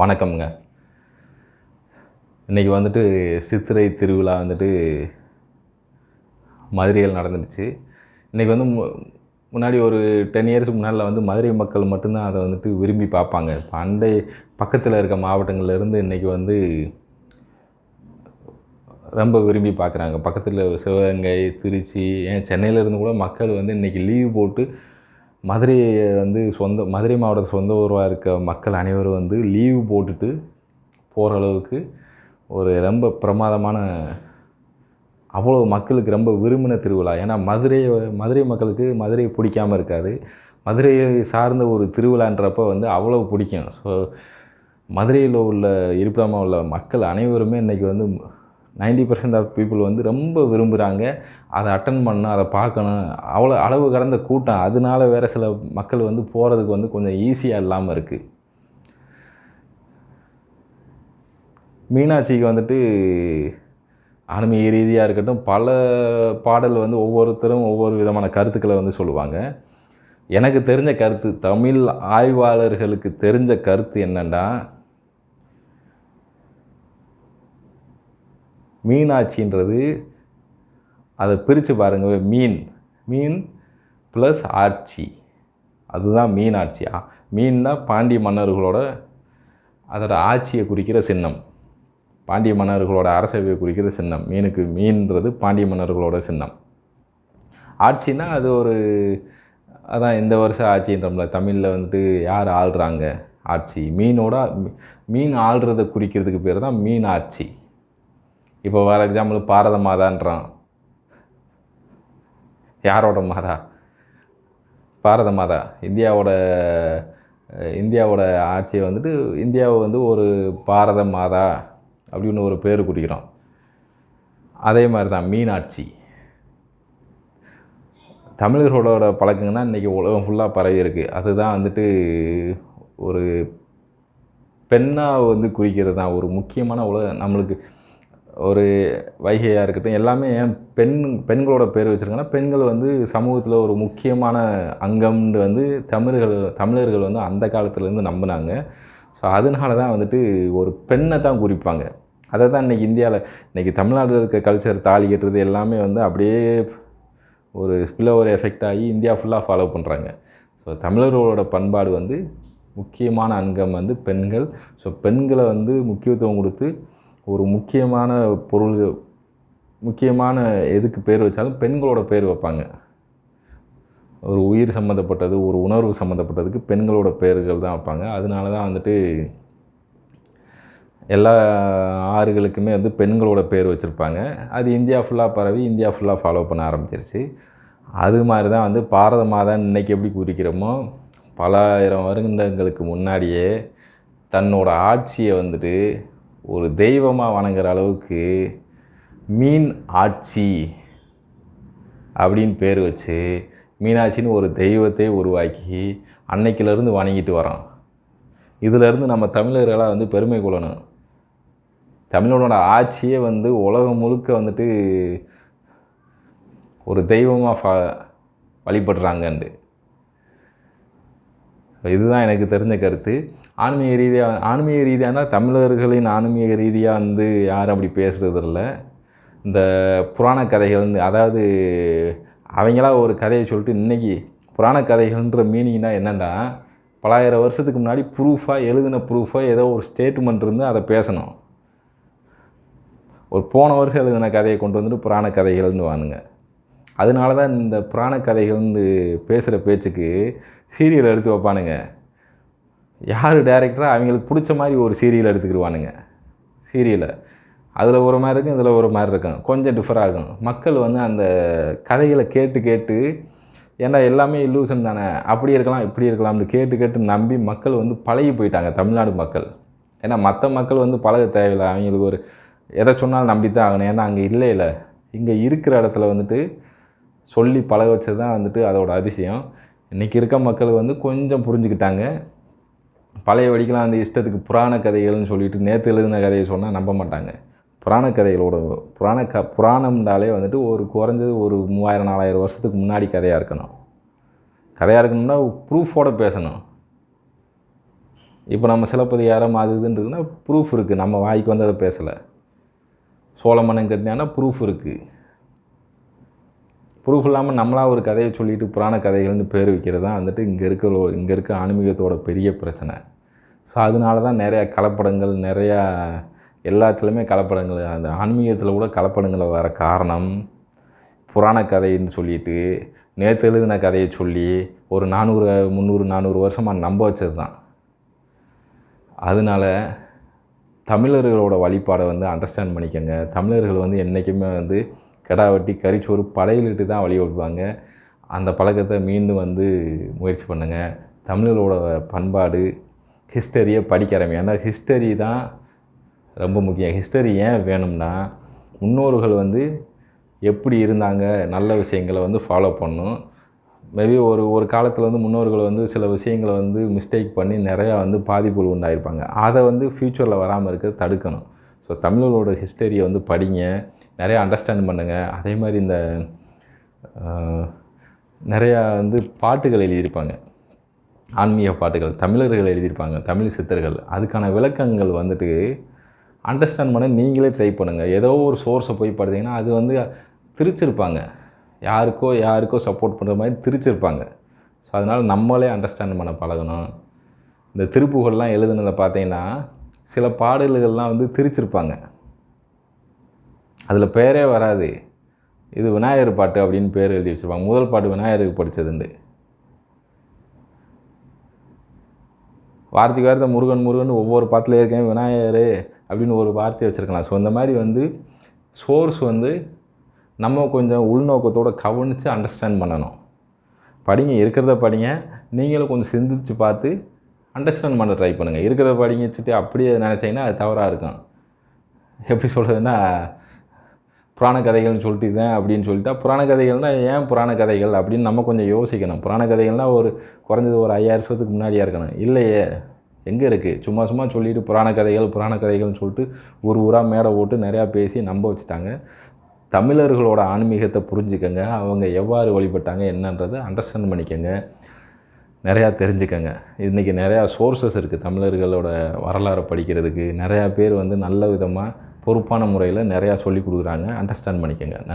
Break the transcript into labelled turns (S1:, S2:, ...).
S1: வணக்கம்ங்க. இன்றைக்கி வந்துட்டு சித்திரை திருவிழா வந்துட்டு மதுரையில் நடந்துடுச்சு. இன்றைக்கி வந்து மு முன்னாடி ஒரு டென் இயர்ஸ்க்கு முன்னால் வந்து மதுரை மக்கள் மட்டும்தான் அதை வந்துட்டு விரும்பி பார்ப்பாங்க. இப்போ அண்டை பக்கத்தில் இருக்க மாவட்டங்கள்லேருந்து இன்றைக்கி வந்து ரொம்ப விரும்பி பார்க்குறாங்க. பக்கத்தில் சிவகங்கை திருச்சி ஏன் சென்னையிலேருந்து கூட மக்கள் வந்து இன்றைக்கி லீவ் போட்டு மதுரையை வந்து சொந்த மதுரை மாவட்ட சொந்த ஊர்வாக இருக்க மக்கள் அனைவரும் வந்து லீவு போட்டுட்டு போகிற அளவுக்கு ஒரு ரொம்ப பிரமாதமான அவ்வளோ மக்களுக்கு ரொம்ப விரும்பின திருவிழா. ஏன்னா மதுரை மதுரை மக்களுக்கு மதுரை பிடிக்காம இருக்காது. மதுரையை சார்ந்த ஒரு திருவிழான்றப்ப வந்து அவ்வளோ பிடிக்கும். ஸோ மதுரையில் உள்ள இருப்பிடமாக உள்ள மக்கள் அனைவருமே இன்றைக்கி வந்து நைன்டி பர்சன்ட் ஆஃப் பீப்புள் வந்து ரொம்ப விரும்புகிறாங்க அதை அட்டன் பண்ணணும் அதை பார்க்கணும். அவ்வளோ அளவு கடந்த கூட்டம். அதனால வேறு சில மக்கள் வந்து போகிறதுக்கு வந்து கொஞ்சம் ஈஸியாக இல்லாமல் இருக்குது மீனாட்சிக்கு வந்துட்டு ஆன்மீக ரீதியாக இருக்கட்டும் பல பாடல் வந்து ஒவ்வொருத்தரும் ஒவ்வொரு விதமான கருத்துக்களை வந்து சொல்லுவாங்க. எனக்கு தெரிஞ்ச கருத்து தமிழ் ஆய்வாளர்களுக்கு தெரிஞ்ச கருத்து என்னென்னா மீனாட்சின்றது. அதை பிரித்து பாருங்கள் மீன். மீன் ப்ளஸ் ஆட்சி. அதுதான் மீனாட்சி. மீன்னா பாண்டிய மன்னர்களோட அதோட ஆட்சியை குறிக்கிற சின்னம். பாண்டிய மன்னர்களோட அரசவையை குறிக்கிற சின்னம். மீனுக்கு மீன்றது பாண்டிய மன்னர்களோட சின்னம். ஆட்சினா அது ஒரு அதான் இந்த வருஷம் ஆட்சின்றோம்ல தமிழில் வந்துட்டு யார் ஆள்றாங்க? ஆட்சி. மீனோட மீன் ஆள்றதை குறிக்கிறதுக்கு பேர் தான் மீன் ஆட்சி இப்போ ஃபார் எக்ஸாம்பிள் பாரத மாதான்றான். யாரோட மாதா? பாரத மாதா. இந்தியாவோட இந்தியாவோட ஆட்சியை வந்துட்டு இந்தியாவை வந்து ஒரு பாரத மாதா அப்படின்னு ஒரு பேர் குறிக்கிறோம். அதே மாதிரி தான் மீனாட்சி. தமிழர்களோட பழக்கங்க தான் இன்றைக்கி உலகம் ஃபுல்லாக பரவி இருக்குது அதுதான் வந்துட்டு ஒரு பெண்ணாக வந்து குறிக்கிறது தான் ஒரு முக்கியமான உலக நம்மளுக்கு ஒரு வைகையாக இருக்கட்டும் எல்லாமே ஏன் பெண் பெண்களோட பேர் வச்சுருக்காங்கன்னா பெண்கள் வந்து சமூகத்தில் ஒரு முக்கியமான அங்கம்னு வந்து தமிழர்கள் தமிழர்கள் வந்து அந்த காலத்துலேருந்து நம்பினாங்க. ஸோ அதனால தான் வந்துட்டு ஒரு பெண்ணை தான் குறிப்பாங்க. அதை தான் இன்றைக்கி இந்தியாவில் இன்றைக்கி தமிழ்நாட்டில் இருக்க கல்ச்சர் தாலி கட்டுறது எல்லாமே வந்து அப்படியே ஒரு ஸ்பில்லோவர் எஃபெக்ட் ஆகி இந்தியா ஃபுல்லாக ஃபாலோ பண்ணுறாங்க ஸோ தமிழர்களோட பண்பாடு வந்து முக்கியமான அங்கம் வந்து பெண்கள். ஸோ பெண்களை வந்து முக்கியத்துவம் கொடுத்து ஒரு முக்கியமான பொருள்கள் முக்கியமான எதுக்கு பேர் வச்சாலும் பெண்களோட பேர் வைப்பாங்க. ஒரு உயிர் சம்மந்தப்பட்டது ஒரு உணர்வு சம்மந்தப்பட்டதுக்கு பெண்களோட பேர்கள் தான் வைப்பாங்க. அதனால தான் வந்துட்டு எல்லா ஆறுகளுக்குமே வந்து பெண்களோட பேர் வச்சுருப்பாங்க. அது இந்தியா ஃபுல்லாக பரவி இந்தியா ஃபுல்லாக ஃபாலோ பண்ண ஆரம்பிச்சிருச்சு. அது மாதிரி தான் வந்து பாரத மாதான் இன்றைக்கி எப்படி குறிக்கிறோமோ பலாயிரம் வருடங்களுக்கு முன்னாடியே தன்னோட ஆட்சியை வந்துட்டு ஒரு தெய்வமாக வணங்குற அளவுக்கு மீன் ஆட்சி அப்படின்னு பேர் வச்சு மீனாட்சின்னு ஒரு தெய்வத்தை உருவாக்கி அன்னைக்கிலேருந்து வணங்கிட்டு வரோம் இதிலேருந்து நம்ம தமிழர்களாக வந்து பெருமை கொள்ளணும். தமிழனோட ஆட்சியே வந்து உலகம் முழுக்க வந்துட்டு ஒரு தெய்வமாக ஃப வழிபடுறாங்கன்ட்டு. இதுதான் எனக்கு தெரிஞ்ச கருத்து. ஆன்மீக ரீதியாக ஆன்மீக ரீதியானால் தமிழர்களின் ஆன்மீக ரீதியாக வந்து யாரும் அப்படி பேசுகிறது இல்லை இந்த புராண கதைகள்னு அதாவது அவங்களா ஒரு கதையை சொல்லிட்டு இன்றைக்கி புராண கதைகள்ன்ற மீனிங்னா என்னென்னா பலாயிரம் வருஷத்துக்கு முன்னாடி ப்ரூஃபாக எழுதின ப்ரூஃபாக ஏதோ ஒரு ஸ்டேட்மெண்ட் இருந்து அதை பேசணும். ஒரு போன வருஷம் எழுதின கதையை கொண்டு வந்துட்டு புராண கதைகள்னு வானுங்க. அதனால தான் இந்த புராண கதைகள்னு பேசுகிற பேச்சுக்கு சீரியல் எடுத்து வைப்பானுங்க. யார் டேரக்டராக அவங்களுக்கு பிடிச்ச மாதிரி ஒரு சீரியல் எடுத்துக்கிடுவானுங்க சீரியலை. அதில் ஒரு மாதிரி இருக்கும் இதில் ஒரு மாதிரி இருக்கும். கொஞ்சம் டிஃபர் ஆகும். மக்கள் வந்து அந்த கதைகளை கேட்டு கேட்டு ஏன்னா எல்லாமே இல்லூசன் தானே? அப்படி இருக்கலாம் இப்படி இருக்கலாம்னு கேட்டு கேட்டு நம்பி மக்கள் வந்து பழகி போயிட்டாங்க தமிழ்நாடு மக்கள். ஏன்னா மற்ற மக்கள் வந்து பழக தேவையில்லை. அவங்களுக்கு ஒரு எதை சொன்னாலும் நம்பி தான் ஆகணும். ஏன்னா அங்கே இல்லை இல்லை. இங்கே இருக்கிற இடத்துல வந்துட்டு சொல்லி பழக வச்சது தான் வந்துட்டு அதோட அதிசயம். இன்றைக்கி இருக்க மக்கள் வந்து கொஞ்சம் புரிஞ்சுக்கிட்டாங்க. பழைய வடிக்கலாம் அந்த இஷ்டத்துக்கு புராண கதைகள்னு சொல்லிட்டு நேற்று எழுதின கதையை சொன்னால் நம்ப மாட்டாங்க. புராண கதைகளோட புராண க புராணம்னாலே வந்துட்டு ஒரு குறைஞ்சது ஒரு மூவாயிரம் நாலாயிரம் வருஷத்துக்கு முன்னாடி கதையாக இருக்கணும். கதையாக இருக்கணும்னா ப்ரூஃபோட பேசணும். இப்போ நம்ம சிலப்பதிகாரம் அது இதுன்றதுன்னா ப்ரூஃப் இருக்குது நம்ம வாய்க்கு வந்து அதை பேசலை. சோழ மன்னன் கட்டினான்னா ப்ரூஃப் இருக்குது ப்ரூஃப் இல்லாமல் நம்மளா ஒரு கதையை சொல்லிட்டு புராண கதைகள்னு பேர் வைக்கிறது தான் வந்துட்டு இங்கே இருக்கிற இங்கே இருக்க ஆன்மீகத்தோட பெரிய பிரச்சனை. ஸோ அதனால தான் நிறையா கலப்படங்கள் நிறையா எல்லாத்துலேயுமே கலப்படங்கள் அந்த ஆன்மீகத்தில் கூட கலப்படங்களை வர காரணம் புராண கதைன்னு சொல்லிட்டு நேற்று எழுதின கதையை சொல்லி ஒரு நானூறு முந்நூறு நானூறு வருஷமாக நம்ப வச்சது தான் அதனால தமிழர்களோட வழிபாடை வந்து அண்டர்ஸ்டாண்ட் பண்ணிக்கோங்க. தமிழர்கள் வந்து என்றைக்குமே வந்து கிடா வெட்டி கறிச்சோறு படையிலிட்டு தான் வழிபடுவாங்க அந்த பழக்கத்தை மீண்டும் வந்து முயற்சி பண்ணுங்கள் தமிழர்களோட பண்பாடு ஹிஸ்டரியை படிக்க ஏன்னா ஹிஸ்டரி தான் ரொம்ப முக்கியம். ஹிஸ்டரி ஏன் வேணும்னா முன்னோர்கள் வந்து எப்படி இருந்தாங்க நல்ல விஷயங்களை வந்து ஃபாலோ பண்ணும் மேபி ஒரு ஒரு காலத்தில் வந்து முன்னோர்கள் வந்து சில விஷயங்களை வந்து மிஸ்டேக் பண்ணி நிறையா வந்து பாதிப்புகள் உண்டாயிருப்பாங்க. அதை வந்து ஃப்யூச்சரில் வராமல் இருக்க தடுக்கணும். ஸோ தமிழர்களோட ஹிஸ்டரியை வந்து படிங்க. நிறையா அண்டர்ஸ்டாண்ட் பண்ணுங்கள் அதே மாதிரி இந்த நிறையா வந்து பாட்டுகள் எழுதியிருப்பாங்க. ஆன்மீக பாட்டுகள் தமிழர்கள் எழுதியிருப்பாங்க தமிழ் சித்தர்கள். அதுக்கான விளக்கங்கள் வந்துட்டு அண்டர்ஸ்டாண்ட் பண்ண நீங்களே ட்ரை பண்ணுங்கள் ஏதோ ஒரு சோர்ஸை போய் பார்த்தீங்கன்னா அது வந்து திரிச்சிருப்பாங்க. யாருக்கோ யாருக்கோ சப்போர்ட் பண்ணுற மாதிரி திரிச்சிருப்பாங்க. ஸோ அதனால் நம்மளே அண்டர்ஸ்டாண்ட் பண்ண பழகணும். இந்த திருப்புகள்லாம் எழுதுனதை பார்த்தீங்கன்னா சில பாடல்கள்லாம் வந்து திரிச்சிருப்பாங்க. அதில் பேரே வராது. இது விநாயகர் பாட்டு அப்படின்னு பேர் எழுதி வச்சுருப்பாங்க. முதல் பாட்டு விநாயகருக்கு படித்ததுண்டு வார்த்தைக்கு வார்த்தை முருகன் முருகன் ஒவ்வொரு பாட்டில் இருக்கேன் விநாயகர் அப்படின்னு ஒரு வார்த்தையை வச்சுருக்கலாம். ஸோ இந்த மாதிரி வந்து சோர்ஸ் வந்து நம்ம கொஞ்சம் உள்நோக்கத்தோடு கவனித்து அண்டர்ஸ்டாண்ட் பண்ணணும். படிங்க இருக்கிறத படிங்க. நீங்களும் கொஞ்சம் சிந்திச்சு பார்த்து அண்டர்ஸ்டாண்ட் பண்ண ட்ரை பண்ணுங்கள் இருக்கிறத படிங்க வச்சுட்டு அப்படியே நினச்சிங்கன்னா அது தவறாக இருக்கும். எப்படி சொல்கிறதுன்னா புராண கதைகள்னு சொல்லிட்டு இதுதான் அப்படின்னு சொல்லிட்டா புராண கதைகள்னால் ஏன் புராண கதைகள் அப்படின்னு நம்ம கொஞ்சம் யோசிக்கணும். புராண கதைகள்னால் ஒரு குறைஞ்சது ஒரு ஐயாயிரம் வருஷத்துக்கு முன்னாடியாக இருக்கணும். இல்லையே. எங்கே இருக்குது சும்மா சும்மா சொல்லிட்டு புராண கதைகள் புராண கதைகள்னு சொல்லிட்டு ஒரு ஊராக மேடை ஓட்டு நிறையா பேசி நம்ப வச்சுட்டாங்க. தமிழர்களோட ஆன்மீகத்தை புரிஞ்சுக்கங்க. அவங்க எவ்வாறு வழிபட்டாங்க என்னன்றதை அண்டர்ஸ்டாண்ட் பண்ணிக்கோங்க. நிறையா தெரிஞ்சுக்கங்க. இன்றைக்கி நிறையா சோர்சஸ் இருக்குது தமிழர்களோட வரலாறை படிக்கிறதுக்கு. நிறையா பேர் வந்து நல்ல விதமாக பொறுப்பான முறையில் நிறையா சொல்லி கொடுக்குறாங்க. அண்டர்ஸ்டாண்ட் பண்ணிக்கங்க.